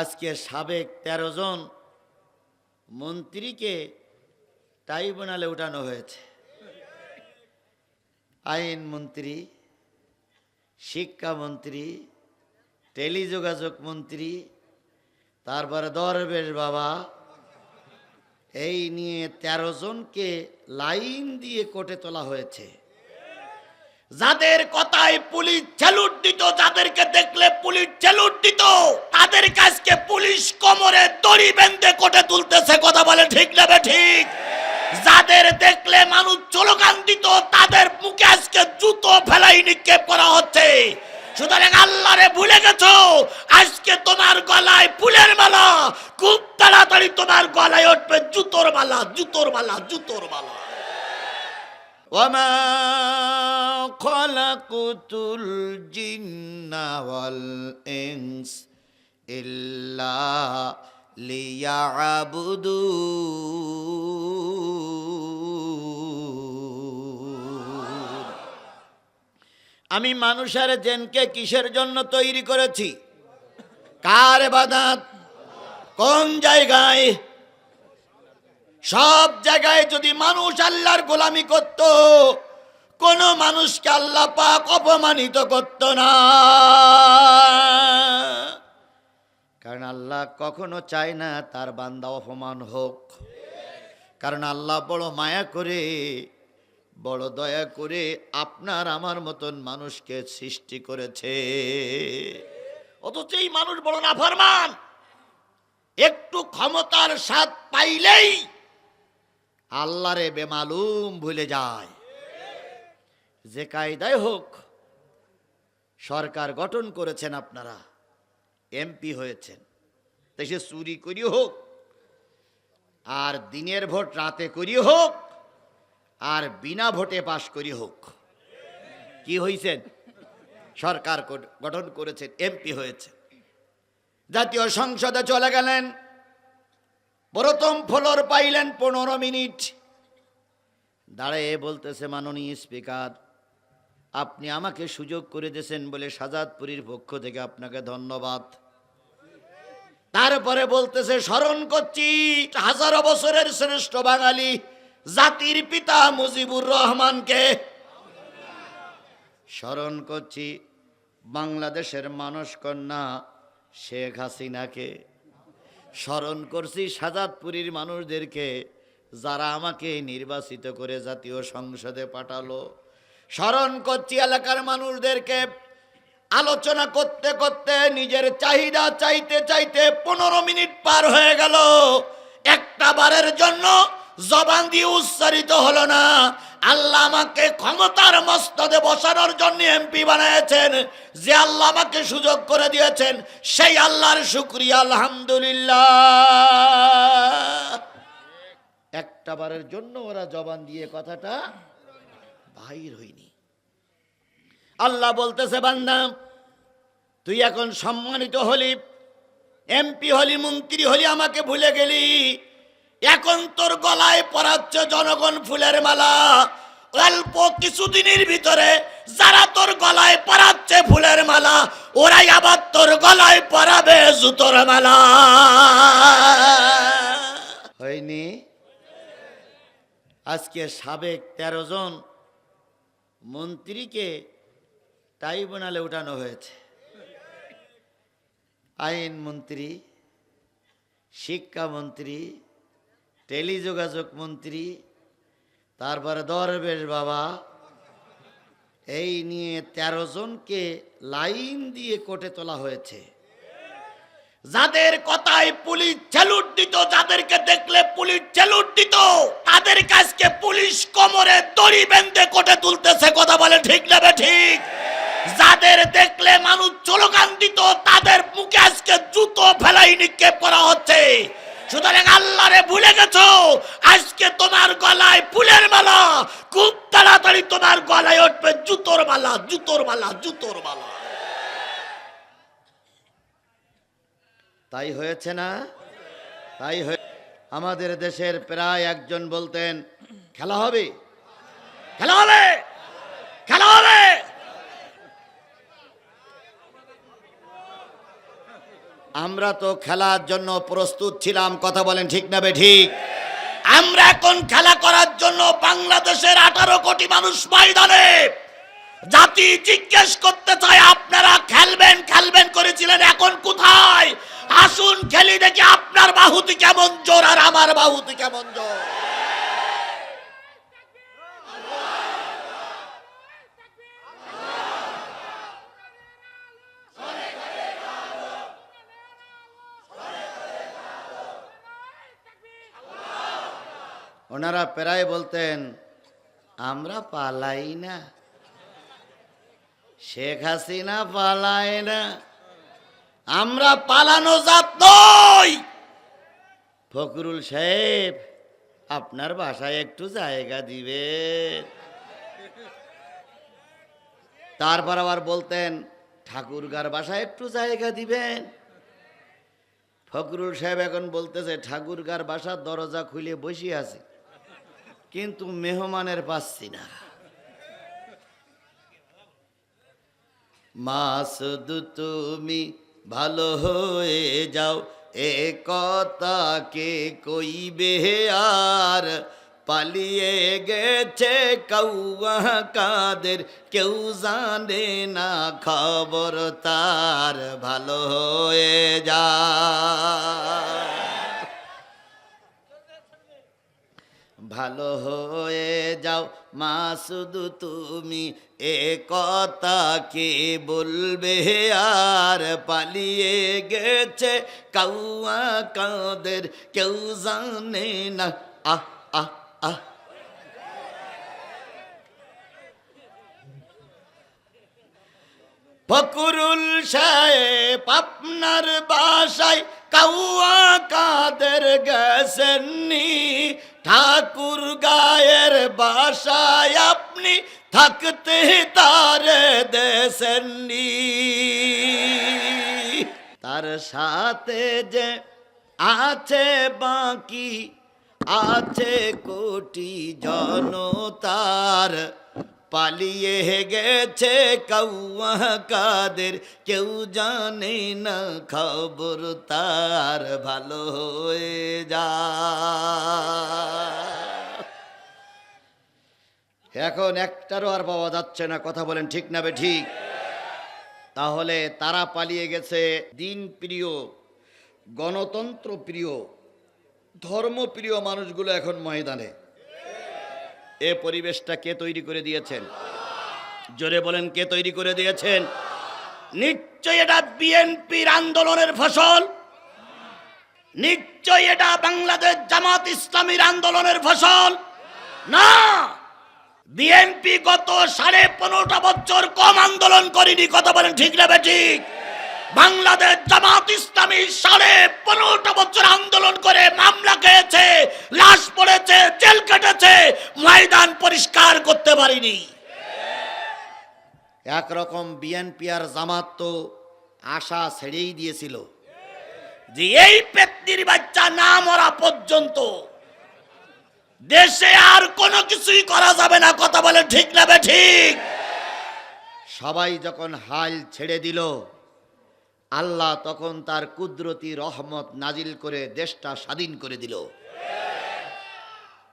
আজকে সাবেক তেরো জন মন্ত্রীকে ট্রাইব্যুনালে উঠানো হয়েছে। আইন মন্ত্রী শিক্ষামন্ত্রী টেলিযোগাযোগ মন্ত্রী, তারপরে দরবেশ বাবা, এই নিয়ে তেরো জনকে লাইন দিয়ে কোর্টে তোলা হয়েছে। যাদের রাস্তায় পুলিশ চালুট দিত যাদেরকে দেখলে পুলিশ চালুট দিত তাদের কাছকে পুলিশ কোমরে দড়ি বেঁধে কোটে তুলতেছে। কথা বলে ঠিক নেবে ঠিক? যাদের দেখলে মানুষ চলকান দিত তাদের মুখে আজকে জুতো ফেলাই নিক্ষেপ করা হচ্ছে। সুতরাং আল্লাহরে ভুলে গেছো, আজকে তোমার গলায় ফুলের মালা, খুব তাড়াতাড়ি তোমার গলায় উঠবে জুতোর মালা জুতোর মালা জুতোর মালা। ওমা খলকুতুল জিন্নাওয়াল এংস ইয়াবুদু লিয়াবুদু। আমি মানুষের জেনকে কিসের জন্য তৈরি করেছি? কার বাদাত কোন জায়গায়? সব জায়গায় যদি মানুষ আল্লাহর গোলামি করত কোন মানুষকে আল্লাহ পাক অপমানিত করত না। কারণ আল্লাহ কখনো চায় না তার বান্দা অপমান হোক। কারণ আল্লাহ বড় মায়া করে, বড় দয়া করে আপনার আমার মতন মানুষকে সৃষ্টি করেছে। অথচ এই মানুষ বড় নাফরমান। একটু ক্ষমতার স্বাদ পাইলেই আল্লাহরে বেমালুম ভুলে যায়। যে কায়দায় হোক, সরকার গঠন করেছেন আপনারা, এমপি হয়েছেন। দেশে চুরি করি হোক, আর দিনের ভোট রাতে করি হোক, আর বিনা ভোটে পাশ করি হোক। কি হইছেন? সরকার গঠন করেছেন, এমপি হয়েছে জাতীয় সংসদে চলে গেলেন, প্রথম ফ্লোর পাইলেন পনেরো মিনিট। দাঁড়িয়ে বলতেছে মাননীয় স্পিকার আপনি আমাকে সুযোগ করে দিয়েছেন বলে সাজাদপুরীর পক্ষ থেকে আপনাকে ধন্যবাদ। তারপরে বলতেছে স্মরণ করছি হাজারো বছরের শ্রেষ্ঠ বাঙালি, জাতির পিতা মুজিবুর রহমানকে। স্মরণ করছি বাংলাদেশের মানস কন্যা শেখ হাসিনাকে। স্মরণ করছি সাজাদপুরীর মানুষদেরকে যারা আমাকে নির্বাচিত করে জাতীয় সংসদে পাঠালো। স্মরণ করছি এলাকার মানুষদেরকে। আলোচনা করতে করতে নিজের চাহিদা চাইতে চাইতে পনেরো মিনিট পার হয়ে গেল। একটা বারের জন্য জবান দিয়ে উচ্চারিত হলো না। আল্লাহ আমাকে ক্ষমতার মস্তদে বসানোর জন্য এমপি বানিয়েছেন। যে আল্লাহ আমাকে সুযোগ করে দিয়েছেন, সেই আল্লাহর শুক্রিয়া, আলহামদুলিল্লাহ। একটা বারের জন্য ওরা জবান দিয়ে কথাটা বাহির হয়নি আল্লাহ বলতেছে, বান্দা, তুই এখন সম্মানিত হলি, এমপি হলি, মন্ত্রী হলি, আমাকে ভুলে গেলি। এখন তোর গলায় পরাচ্ছে জনগণ ফুলের মালা। অল্প কিছুদিনের ভিতরে যারা তোর গলায় পরাচ্ছে ফুলের মালা, ওরাই আবার তোর গলায় পরাবে জুতোর মালা। হয়নি? আজকে সাবেক তেরো জন মন্ত্রীকে ট্রাইব্যুনালে উঠানো হয়েছে। আইন মন্ত্রী শিক্ষামন্ত্রী টেলিযোগাযোগ মন্ত্রী, তারপরে দরবেশ বাবা, এই নিয়ে তেরো জনকে লাইন দিয়ে কোর্টে তোলা হয়েছে। যাদের কথায় পুলিশ স্যালুট দিত, যাদেরকে দেখলে পুলিশ স্যালুট দিত, তাদের কাছকে পুলিশ কোমরে দড়ি বেঁধে কোটে তুলতেছে। কথা বলে ঠিক নেবে ঠিক? যাদের দেখলে মানুষ চলকান দিত, তাদের মুখে আজকে জুতো ফেলাই নিক্ষেপ করা হচ্ছে। সুতরাং আল্লাহরে ভুলে গেছো, আজকে তোমার গলায় ফুলের মালা, খুব তাড়াতাড়ি তোমার গলায় উঠবে জুতোর মালা জুতোর মালা জুতোর মালা। তাই হয়েছে না? তাই হয়ে আমাদের দেশের প্রায় একজন বলতেন, খেলা হবে? খেলা হবে! খেলা হবে! আমরা তো খেলার জন্য প্রস্তুত ছিলাম, কথা বলেন ঠিক না ঠিক আমরা এখন খেলা করার জন্য বাংলাদেশের আঠারো কোটি মানুষ ময়দানে। জাতি জিজ্ঞেস করতে চায়, আপনারা খেলবেন খেলবেন করেছিলেন, এখন কোথায়? আসুন খেলি দেখি আপনার বাহুতি কেমন জোর আর আমার বাহুতি কেমন জোর ওনারা প্রায় বলতেন, আমরা পালাই না। শেখ হাসিনা পালায় না। আমরা পালানো জাত নই। ফকরুল সাহেব, আপনার বাসায় একটু জায়গা দিবেন। তারপর আবার বলতেন, ঠাকুরগার বাসায় একটু জায়গা দিবেন। ফকরুল সাহেব এখন বলতেছে, ঠাকুরগার বাসার দরজা খুলে বসে আছে, কিন্তু মেহমানের পাচ্ছি না। মাসুদ তুমি ভালো হয়ে যাও, এ কথা কে কইবে আর? পালিয়ে গেছে কৌয়া কাদের, কেউ জানে না খবর তার। ভালো হয়ে যা। ভালো হয়ে যাও মা, শুধু তুমি এ কথা কে বলবে? আর পালিয়ে গেছে কাউয়া কাদের, কেউ জানে না। আহ আহ ফকরুল সাহেব আপনার বাসায় কাউয়া কাদের গেছেননি? ঠাকুর গায়ের বাসায় আপনি থাকতে তারে দেশেননি। তার সাথে যে আছে বাকি, আছে কোটি জনতার পালিয়ে গেছে কৌয়া কাদের। কেউ জানে না খবর তার ভালো হয়ে যা এখন একটারও আর পাওয়া যাচ্ছে না, কথা বলেন ঠিক না বে ঠিক? তাহলে তারা পালিয়ে গেছে দিন প্রিয় গণতন্ত্র প্রিয় ধর্মপ্রিয় মানুষগুলো এখন ময়দানে। এ পরিবেশটা কে তৈরি করে দিয়েছেন? জোরে বলেন, কে তৈরি করে দিয়েছেন? নিশ্চয় এটা বিএনপির আন্দোলনের ফসল। নিশ্চয় এটা বাংলাদেশ জামাত ইসলামীর আন্দোলনের ফসল। না! বিএনপি গত সাড়ে পনেরোটা বছর কম আন্দোলন করেনি, কথা বলেন ঠিক না ঠিক? বাংলাদেশ জামাত ইসলামী সাড়ে পনেরোটা বছর আন্দোলন করে মামলা ময়দান পরিষ্কার করতে পারিনি। একরকম বিএনপি আর জামাত তো আশা ছেড়েই দিয়েছিল। যে এই পেত্নির বাচ্চা না মরা পর্যন্ত দেশে আর কোনো কিছুই করা যাবে না কথা বলে ঠিক না বে ঠিক। সবাই যখন হাল ছেড়ে দিল আল্লাহ তখন তার কুদরতি রহমত নাজিল করে দেশটা স্বাধীন করে দিল।